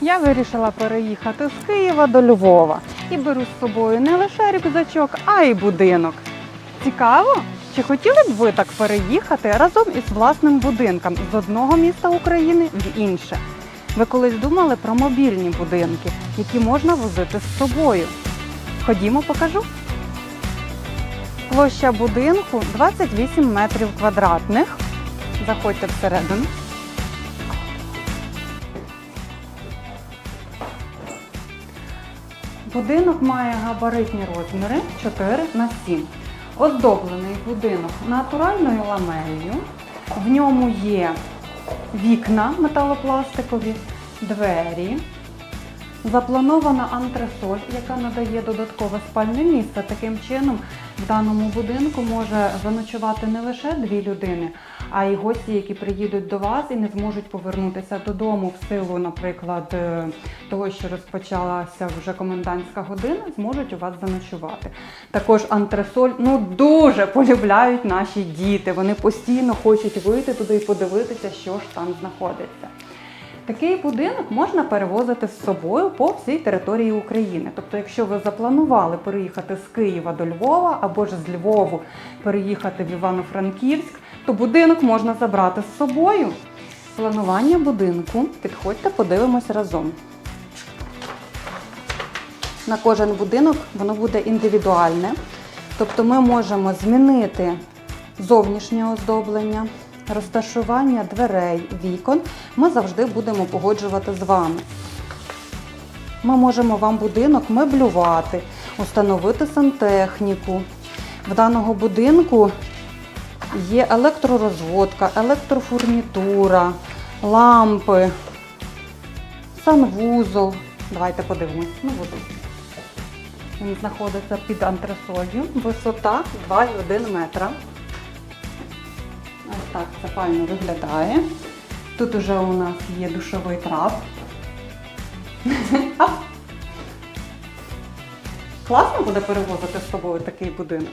Я вирішила переїхати з Києва до Львова і беру з собою не лише рюкзачок, а й будинок. Цікаво? Чи хотіли б ви так переїхати разом із власним будинком з одного міста України в інше? Ви колись думали про мобільні будинки, які можна возити з собою? Ходімо, покажу. Площа будинку 28 метрів квадратних. Заходьте всередину. Будинок має габаритні розміри 4 на 7. Оздоблений будинок натуральною ламелью. В ньому є вікна металопластикові, двері. Запланована антресоль, яка надає додаткове спальне місце. Таким чином, в даному будинку може заночувати не лише дві людини, а й гості, які приїдуть до вас і не зможуть повернутися додому в силу, наприклад, е, того, що розпочалася вже комендантська година, зможуть у вас заночувати. Також антресоль ну дуже полюбляють наші діти. Вони постійно хочуть вийти туди і подивитися, що ж там знаходиться. Такий будинок можна перевозити з собою по всій території України. Тобто, якщо ви запланували переїхати з Києва до Львова або ж з Львову переїхати в Івано-Франківськ, то будинок можна забрати з собою. Планування будинку підходьте, подивимось разом. На кожен будинок воно буде індивідуальне. Тобто ми можемо змінити зовнішнє оздоблення, розташування дверей, вікон. Ми завжди будемо погоджувати з вами. Ми можемо вам будинок меблювати, установити сантехніку. В даного будинку є електророзводка, електрофурнітура, лампи, санвузол. Давайте подивимось. Ну, вузол. Він знаходиться під антресолью. Висота 2,1 метра. Ось так це файно виглядає. Тут уже у нас є душовий трап. Класно буде перевозити з собою такий будинок.